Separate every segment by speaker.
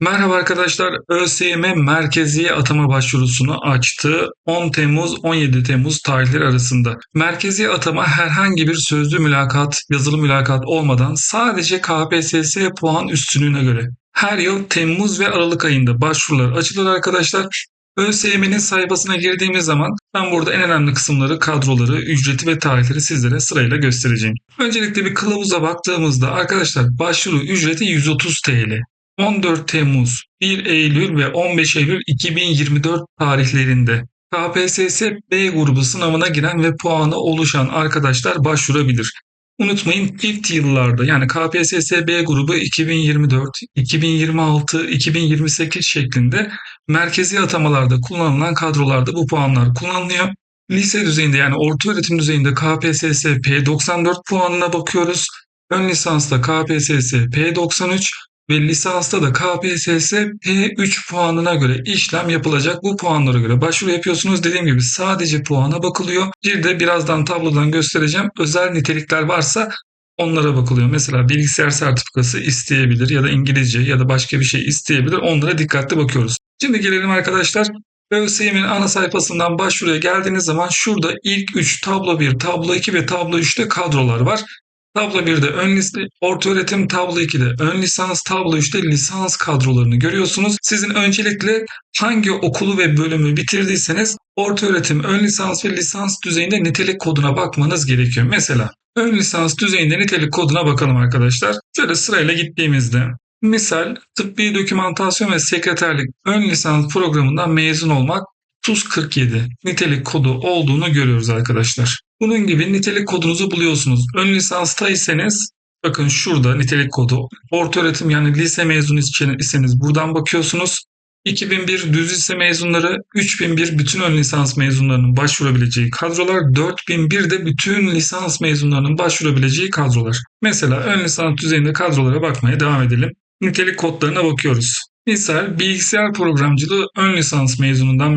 Speaker 1: Merhaba arkadaşlar. ÖSYM merkezi atama başvurusunu açtı. 10 Temmuz 17 Temmuz tarihleri arasında. Merkezi atama herhangi bir sözlü mülakat, yazılı mülakat olmadan sadece KPSS puan üstünlüğüne göre her yıl Temmuz ve Aralık ayında başvurular açılır arkadaşlar. ÖSYM'nin sayfasına girdiğimiz zaman ben burada en önemli kısımları, kadroları, ücreti ve tarihleri sizlere sırayla göstereceğim. Öncelikle bir kılavuza baktığımızda arkadaşlar başvuru ücreti 130 TL. 14 Temmuz, 1 Eylül ve 15 Eylül 2024 tarihlerinde KPSS B grubu sınavına giren ve puanı oluşan arkadaşlar başvurabilir. Unutmayın çift yıllarda yani KPSS B grubu 2024, 2026, 2028 şeklinde merkezi atamalarda kullanılan kadrolarda bu puanlar kullanılıyor. Lise düzeyinde yani orta öğretim düzeyinde KPSS P94 puanına bakıyoruz. Ön lisansta KPSS P93, ve lisansta da KPSS P3 puanına göre işlem yapılacak. Bu puanlara göre başvuru yapıyorsunuz. Dediğim gibi sadece puana bakılıyor. Bir de birazdan tablodan göstereceğim. Özel nitelikler varsa onlara bakılıyor. Mesela bilgisayar sertifikası isteyebilir ya da İngilizce ya da başka bir şey isteyebilir. Onlara dikkatli bakıyoruz. Şimdi gelelim arkadaşlar. ÖSYM'in ana sayfasından başvuruya geldiğiniz zaman şurada ilk 3 tablo 1, tablo 2 ve tablo 3'te kadrolar var. Tablo 1'de ön liste, orta öğretim tablo 2'de ön lisans, tablo 3'te lisans kadrolarını görüyorsunuz. Sizin öncelikle hangi okulu ve bölümü bitirdiyseniz orta öğretim, ön lisans ve lisans düzeyinde nitelik koduna bakmanız gerekiyor. Mesela ön lisans düzeyinde nitelik koduna bakalım arkadaşlar. Şöyle sırayla gittiğimizde misal tıbbi dokümantasyon ve sekreterlik ön lisans programından mezun olmak TUS 47 nitelik kodu olduğunu görüyoruz arkadaşlar. Bunun gibi nitelik kodunuzu buluyorsunuz. Ön lisansta iseniz bakın şurada nitelik kodu. Orta öğretim yani lise mezunu iseniz buradan bakıyorsunuz. 2001 düz lise mezunları, 3001 bütün ön lisans mezunlarının başvurabileceği kadrolar, 4001 de bütün lisans mezunlarının başvurabileceği kadrolar. Mesela ön lisans düzeyinde kadrolara bakmaya devam edelim. Nitelik kodlarına bakıyoruz. Misal bilgisayar programcılığı ön lisans mezunundan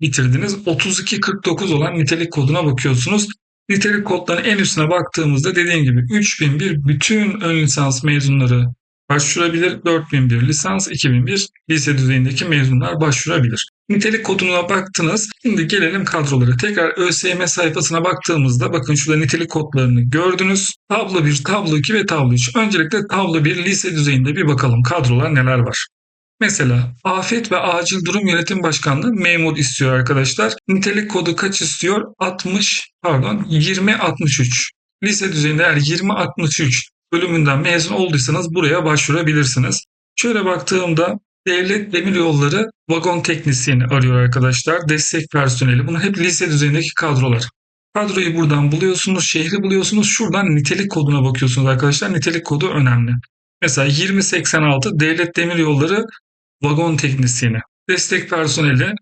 Speaker 1: bitirdiniz. 3249 olan nitelik koduna bakıyorsunuz. Nitelik kodlarının en üstüne baktığımızda dediğim gibi 3001 bütün ön lisans mezunları başvurabilir. 4001 lisans, 2001 lise düzeyindeki mezunlar başvurabilir. Nitelik koduna baktınız. Şimdi gelelim kadrolara. Tekrar ÖSYM sayfasına baktığımızda bakın şurada nitelik kodlarını gördünüz. Tablo 1, tablo 2 ve tablo 3. Öncelikle tablo 1 lise düzeyinde bir bakalım kadrolar neler var. Mesela Afet ve Acil Durum Yönetim Başkanlığı memur istiyor arkadaşlar. Nitelik kodu kaç istiyor? 60 pardon 2063. Lise düzeyinde eğer 2063 bölümünden mezun olduysanız buraya başvurabilirsiniz. Şöyle baktığımda Devlet Demir Yolları vagon teknisyeni arıyor arkadaşlar. Destek personeli. Bunlar hep lise düzeyindeki kadrolar. Kadroyu buradan buluyorsunuz, şehri buluyorsunuz. Şuradan nitelik koduna bakıyorsunuz arkadaşlar. Nitelik kodu önemli. Mesela 2086 Devlet Demir Yolları vagon teknisyeni, destek personeli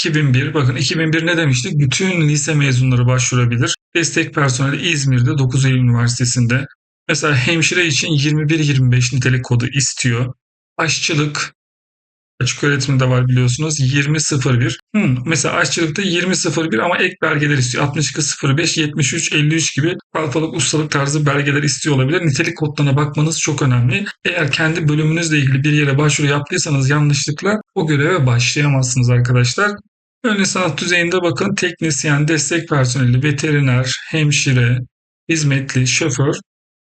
Speaker 1: 2001 bakın 2001 ne demiştik? Bütün lise mezunları başvurabilir. Destek personeli İzmir'de 9 Eylül Üniversitesi'nde. Mesela hemşire için 21-25 nitelik kodu istiyor. Aşçılık Açık öğretimde var biliyorsunuz 20.01. Hmm, mesela aşçılıkta 20.01 ama ek belgeler istiyor. 62.05, 73, 53 gibi kalfalık, ustalık tarzı belgeler istiyor olabilir. Nitelik kodlarına bakmanız çok önemli. Eğer kendi bölümünüzle ilgili bir yere başvuru yaptıysanız yanlışlıkla o göreve başlayamazsınız arkadaşlar. Ön lisans düzeyinde bakın teknisyen, destek personeli, veteriner, hemşire, hizmetli, şoför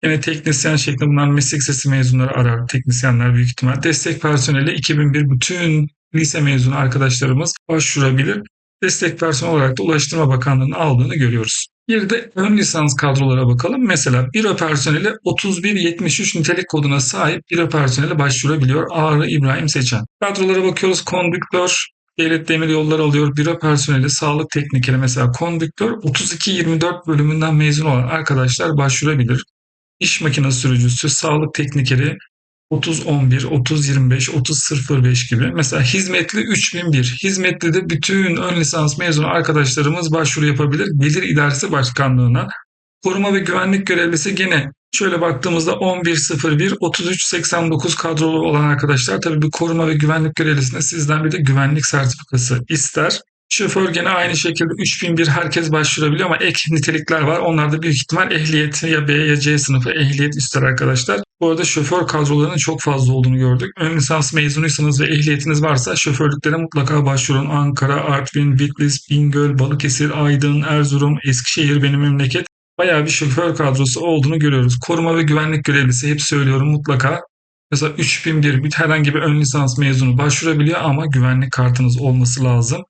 Speaker 1: Yine teknisyen şeklinde bunlar meslek sesi mezunları arar. Teknisyenler büyük ihtimal. Destek personeli 2001 bütün lise mezunu arkadaşlarımız başvurabilir. Destek personel olarak da Ulaştırma Bakanlığı'nın aldığını görüyoruz. Bir de ön lisans kadrolara bakalım. Mesela büro personeli 3173 nitelik koduna sahip büro personeli başvurabiliyor. Ağrı İbrahim Seçen. Kadrolara bakıyoruz. Kondüktör, Devlet Demir Yolları alıyor. Büro personeli, sağlık teknikeri mesela kondüktör 32-24 bölümünden mezun olan arkadaşlar başvurabilir iş makinesi sürücüsü, sağlık teknikeri 30-11, 30-25, 30-05 gibi. Mesela hizmetli 3001. Hizmetli de bütün ön lisans mezunu arkadaşlarımız başvuru yapabilir. Gelir İdaresi Başkanlığı'na. Koruma ve güvenlik görevlisi gene şöyle baktığımızda 1101 3389 kadrolu olan arkadaşlar tabii bir koruma ve güvenlik görevlisine sizden bir de güvenlik sertifikası ister. Şoför gene aynı şekilde 3001 herkes başvurabiliyor ama ek nitelikler var. Onlar da büyük ihtimal ehliyet ya B ya C sınıfı ehliyet ister arkadaşlar. Bu arada şoför kadrolarının çok fazla olduğunu gördük. Ön lisans mezunuysanız ve ehliyetiniz varsa şoförlüklere mutlaka başvurun. Ankara, Artvin, Bitlis, Bingöl, Balıkesir, Aydın, Erzurum, Eskişehir benim memleket. Bayağı bir şoför kadrosu olduğunu görüyoruz. Koruma ve güvenlik görevlisi hep söylüyorum mutlaka. Mesela 3001 bir herhangi bir ön lisans mezunu başvurabiliyor ama güvenlik kartınız olması lazım.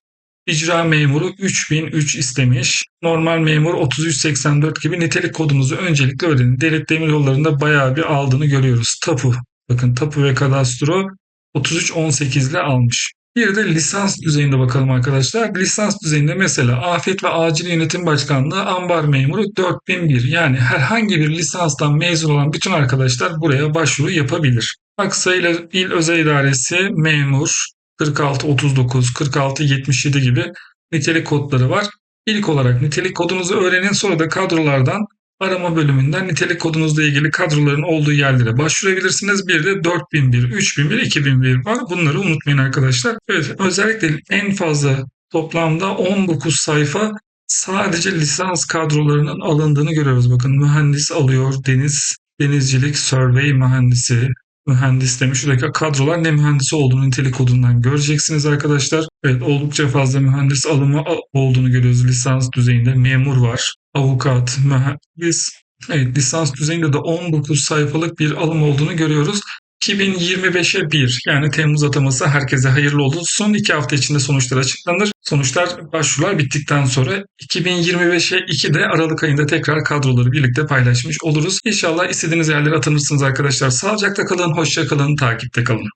Speaker 1: İcra memuru 3003 istemiş. Normal memur 3384 gibi nitelik kodunuzu öncelikle öğrenin. Devlet demir yollarında bayağı bir aldığını görüyoruz. Tapu. Bakın tapu ve kadastro 3318 ile almış. Bir de lisans düzeyinde bakalım arkadaşlar. Lisans düzeyinde mesela Afet ve Acil Yönetim Başkanlığı ambar memuru 4001. Yani herhangi bir lisanstan mezun olan bütün arkadaşlar buraya başvuru yapabilir. Aksaray İl Özel İdaresi memur 4639, 4677 gibi nitelik kodları var. İlk olarak nitelik kodunuzu öğrenin sonra da kadrolardan arama bölümünden nitelik kodunuzla ilgili kadroların olduğu yerlere başvurabilirsiniz. Bir de 4001, 3001, 2001 var. Bunları unutmayın arkadaşlar. Evet özellikle en fazla toplamda 19 sayfa sadece lisans kadrolarının alındığını görüyoruz. Bakın mühendis alıyor, deniz, denizcilik, survey mühendisi, mühendis demiş. Şuradaki kadrolar ne mühendisi olduğunu nitelik kodundan göreceksiniz arkadaşlar. Evet oldukça fazla mühendis alımı olduğunu görüyoruz lisans düzeyinde. Memur var, avukat, mühendis. Evet lisans düzeyinde de 19 sayfalık bir alım olduğunu görüyoruz. 2025'e 1 yani Temmuz ataması herkese hayırlı olsun. Son 2 hafta içinde sonuçlar açıklanır. Sonuçlar başvurular bittikten sonra 2025'e 2 de Aralık ayında tekrar kadroları birlikte paylaşmış oluruz. İnşallah istediğiniz yerlere atanırsınız arkadaşlar. Sağlıcakla kalın, hoşça kalın, takipte kalın.